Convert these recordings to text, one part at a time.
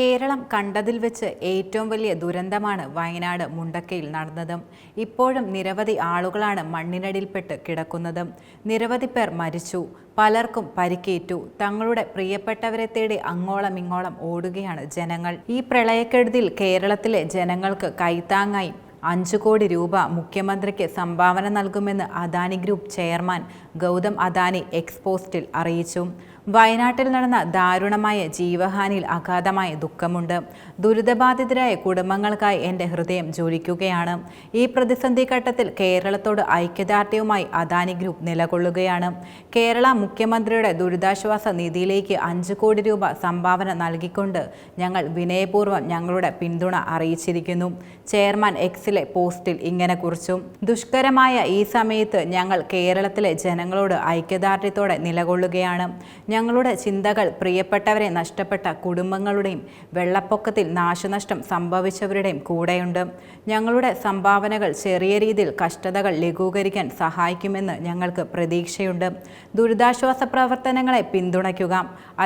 കേരളം കണ്ടതിൽ വെച്ച് ഏറ്റവും വലിയ ദുരന്തമാണ് വയനാട് മുണ്ടക്കയിൽ നടന്നതും. ഇപ്പോഴും നിരവധി ആളുകളാണ് മണ്ണിനടിയിൽപ്പെട്ട് കിടക്കുന്നത്. നിരവധി പേർ മരിച്ചു. പലർക്കും പരിക്കേറ്റു. തങ്ങളുടെ പ്രിയപ്പെട്ടവരെ തേടി അങ്ങോളം ഇങ്ങോളം ഓടുകയാണ് ജനങ്ങൾ. ഈ പ്രളയക്കെടുതിയിൽ കേരളത്തിലെ ജനങ്ങൾക്ക് കൈത്താങ്ങായി അഞ്ചു കോടി രൂപ മുഖ്യമന്ത്രിക്ക് സംഭാവന നൽകുമെന്ന് അദാനി ഗ്രൂപ്പ് ചെയർമാൻ ഗൗതം അദാനി എക്സ്പോസ്റ്റിൽ അറിയിച്ചു. വയനാട്ടിൽ നടന്ന ദാരുണമായ ജീവഹാനിയിൽ അഗാധമായ ദുഃഖമുണ്ട്. ദുരിതബാധിതരായ കുടുംബങ്ങൾക്കായി എന്റെ ഹൃദയം ജ്വലിക്കുകയാണ്. ഈ പ്രതിസന്ധി ഘട്ടത്തിൽ കേരളത്തോട് ഐക്യദാർഢ്യവുമായി അദാനി ഗ്രൂപ്പ് നിലകൊള്ളുകയാണ്. കേരള മുഖ്യമന്ത്രിയുടെ ദുരിതാശ്വാസ നിധിയിലേക്ക് അഞ്ച് കോടി രൂപ സംഭാവന നൽകിക്കൊണ്ട് ഞങ്ങൾ വിനയപൂർവം ഞങ്ങളുടെ പിന്തുണ അറിയിച്ചിരിക്കുന്നു. ചെയർമാൻ എക്സിലെ പോസ്റ്റിൽ ഇങ്ങനെ കുറിച്ചു. ദുഷ്കരമായ ഈ സമയത്ത് ഞങ്ങൾ കേരളത്തിലെ ജനങ്ങളോട് ഐക്യദാർഢ്യത്തോടെ നിലകൊള്ളുകയാണ്. ഞങ്ങളുടെ ചിന്തകൾ പ്രിയപ്പെട്ടവരെ നഷ്ടപ്പെട്ട കുടുംബങ്ങളുടെയും വെള്ളപ്പൊക്കത്തിൽ നാശനഷ്ടം സംഭവിച്ചവരുടെയും കൂടെയുണ്ട്. ഞങ്ങളുടെ സംഭാവനകൾ ചെറിയ രീതിയിൽ കഷ്ടതകൾ ലഘൂകരിക്കാൻ സഹായിക്കുമെന്ന് ഞങ്ങൾക്ക് പ്രതീക്ഷയുണ്ട്. ദുരിതാശ്വാസ പ്രവർത്തനങ്ങളെ പിന്തുണയ്ക്കുക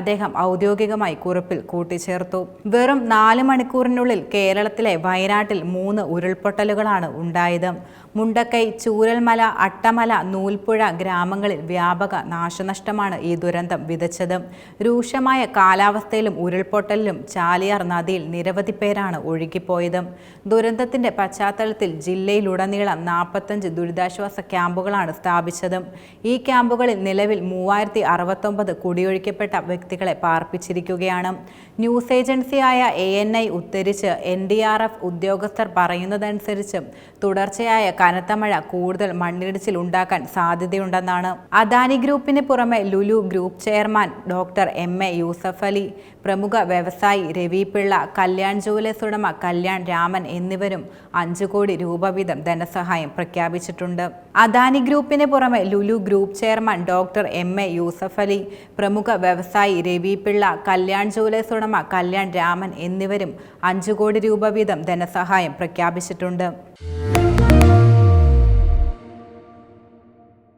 അദ്ദേഹം ഔദ്യോഗികമായി കുറിപ്പിൽ കൂട്ടിച്ചേർത്തു. വെറും നാല് മണിക്കൂറിനുള്ളിൽ കേരളത്തിലെ വയനാട്ടിൽ മൂന്ന് ഉരുൾപൊട്ടലുകളാണ് ഉണ്ടായത്. മുണ്ടക്കൈ ചൂരൽമല അട്ടമല നൂൽപ്പുഴ ഗ്രാമങ്ങളിൽ വ്യാപക നാശനഷ്ടമാണ് ഈ ദുരന്തം വിതച്ചത് രൂക്ഷമായ കാലാവസ്ഥയിലും ഉരുൾപൊട്ടലിലും ചാലിയാർ നദിയിൽ നിരവധി പേരാണ് ഒഴുകിപ്പോയത്. ദുരന്തത്തിന്റെ പശ്ചാത്തലത്തിൽ ജില്ലയിലുടനീളം നാൽപ്പത്തഞ്ച് ദുരിതാശ്വാസ ക്യാമ്പുകളാണ് സ്ഥാപിച്ചത്. ഈ ക്യാമ്പുകളിൽ നിലവിൽ മൂവായിരത്തി അറുപത്തൊമ്പത് കുടിയൊഴിക്കപ്പെട്ട വ്യക്തികളെ പാർപ്പിച്ചിരിക്കുകയാണ്. ന്യൂസ് ഏജൻസിയായ എ എൻ ഐ ഉദ്ധരിച്ച് എൻ ഡി ആർ എഫ് ഉദ്യോഗസ്ഥർ പറയുന്നതനുസരിച്ച് തുടർച്ചയായ കനത്ത മഴ കൂടുതൽ മണ്ണിടിച്ചിൽ ഉണ്ടാക്കാൻ സാധ്യതയുണ്ടെന്നാണ്. അദാനി ഗ്രൂപ്പിന് പുറമെ Lulu group chairman doctor M A Yusuff Ali പ്രമുഖ വ്യവസായി രവി പിള്ള കല്യാൺ ജുവലേഴ്സ് ഉടമ കല്യാൺ രാമൻ എന്നിവരും അഞ്ചു കോടി രൂപ വീതം ധനസഹായം പ്രഖ്യാപിച്ചിട്ടുണ്ട്. അദാനി ഗ്രൂപ്പിന് പുറമെ Lulu group chairman doctor M A Yusuff Ali പ്രമുഖ വ്യവസായി രവി പിള്ള കല്യാൺ ജുവലേഴ്സ് ഉടമ കല്യാൺ രാമൻ എന്നിവരും അഞ്ചു കോടി രൂപ വീതം ധനസഹായം പ്രഖ്യാപിച്ചിട്ടുണ്ട്.